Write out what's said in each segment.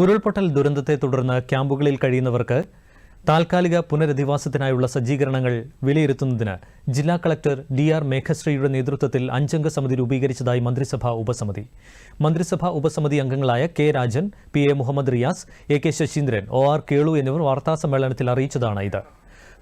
ഉരുൾപൊട്ടൽ ദുരന്തത്തെ തുടർന്ന് ക്യാമ്പുകളിൽ കഴിയുന്നവർക്ക് താൽക്കാലിക പുനരധിവാസത്തിനായുള്ള സജ്ജീകരണങ്ങൾ വിലയിരുത്തുന്നതിന് ജില്ലാ കളക്ടർ ഡി ആർ മേഘശ്രീയുടെ നേതൃത്വത്തിൽ അഞ്ചംഗ സമിതി രൂപീകരിച്ചതായി മന്ത്രിസഭാ ഉപസമിതി. മന്ത്രിസഭാ ഉപസമിതി അംഗങ്ങളായ K Rajan P A Muhammad Riyas A K Saseendran O R Kelu എന്നിവർ വാർത്താസമ്മേളനത്തിൽ അറിയിച്ചതാണ് ഇത്.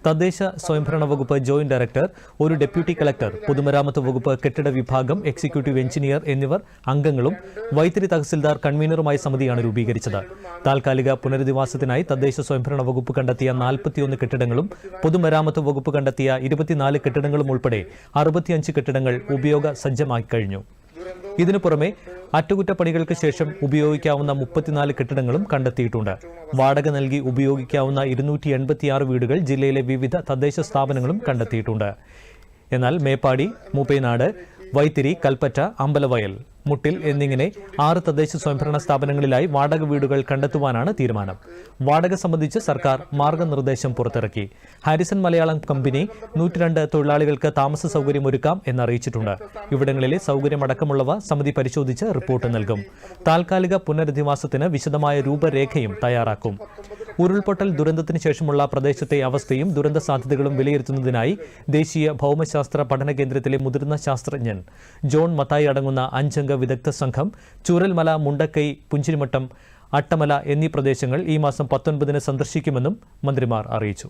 തദ്ദേശ സ്വയംഭരണ വകുപ്പ് ജോയിന്റ് ഡയറക്ടർ ഒരു ഡെപ്യൂട്ടി കളക്ടർ പൊതുമരാമത്ത് വകുപ്പ് കെട്ടിട വിഭാഗം എക്സിക്യൂട്ടീവ് എഞ്ചിനീയർ എന്നിവർ അംഗങ്ങളും വൈത്തിരി തഹസിൽദാർ കൺവീനറുമായ സമിതിയാണ് രൂപീകരിച്ചത്. താൽക്കാലിക പുനരധിവാസത്തിനായി തദ്ദേശ സ്വയംഭരണ വകുപ്പ് കണ്ടെത്തിയ നാൽപ്പത്തിയൊന്ന് കെട്ടിടങ്ങളും പൊതുമരാമത്ത് വകുപ്പ് കണ്ടെത്തിയ ഇരുപത്തിനാല് കെട്ടിടങ്ങളും ഉൾപ്പെടെ അറുപത്തിയഞ്ച് കെട്ടിടങ്ങൾ ഉപയോഗ സജ്ജമാക്കി കഴിഞ്ഞു. ഇതിനു പുറമെ അറ്റകുറ്റപ്പണികൾക്ക് ശേഷം ഉപയോഗിക്കാവുന്ന മുപ്പത്തിനാല് കെട്ടിടങ്ങളും കണ്ടെത്തിയിട്ടുണ്ട്. വാടക നൽകി ഉപയോഗിക്കാവുന്ന ഇരുന്നൂറ്റി എൺപത്തിയാറ് വീടുകൾ ജില്ലയിലെ വിവിധ തദ്ദേശ സ്ഥാപനങ്ങളും കണ്ടെത്തിയിട്ടുണ്ട്. എന്നാൽ മേപ്പാടി മൂപ്പേനാട് വൈത്തിരി കൽപ്പറ്റ അമ്പലവയൽ മുട്ടിൽ എന്നിങ്ങനെ ആറ് തദ്ദേശ സ്വയംഭരണ സ്ഥാപനങ്ങളിലായി വാടക വീടുകൾ കണ്ടെത്തുവാനാണ് തീരുമാനം. വാടക സംബന്ധിച്ച് സർക്കാർ മാർഗനിർദ്ദേശം പുറത്തിറക്കി. ഹാരിസൺ മലയാളം കമ്പനി നൂറ്റിരണ്ട് തൊഴിലാളികൾക്ക് താമസ സൗകര്യം ഒരുക്കാം എന്നറിയിച്ചിട്ടുണ്ട്. ഇവിടങ്ങളിലെ സൗകര്യമടക്കമുള്ളവ സമിതി പരിശോധിച്ച് റിപ്പോർട്ട് നൽകും. താൽക്കാലിക പുനരധിവാസത്തിന് വിശദമായ രൂപരേഖയും തയ്യാറാക്കും. ഉരുൾപൊട്ടൽ ദുരന്തത്തിന് ശേഷമുള്ള പ്രദേശത്തെ അവസ്ഥയും ദുരന്ത സാധ്യതകളും വിലയിരുത്തുന്നതിനായി ദേശീയ ഭൗമശാസ്ത്ര പഠന കേന്ദ്രത്തിലെ മുതിർന്ന ശാസ്ത്രജ്ഞൻ ജോൺ മത്തായി അടങ്ങുന്ന അഞ്ചംഗ വിദഗ്ധ സംഘം ചൂരൽമല മുണ്ടക്കൈ പുഞ്ചിരിമട്ടം അട്ടമല എന്നീ പ്രദേശങ്ങൾ ഈ മാസം പത്തൊൻപതിന് സന്ദർശിക്കുമെന്നും മന്ത്രിമാർ അറിയിച്ചു.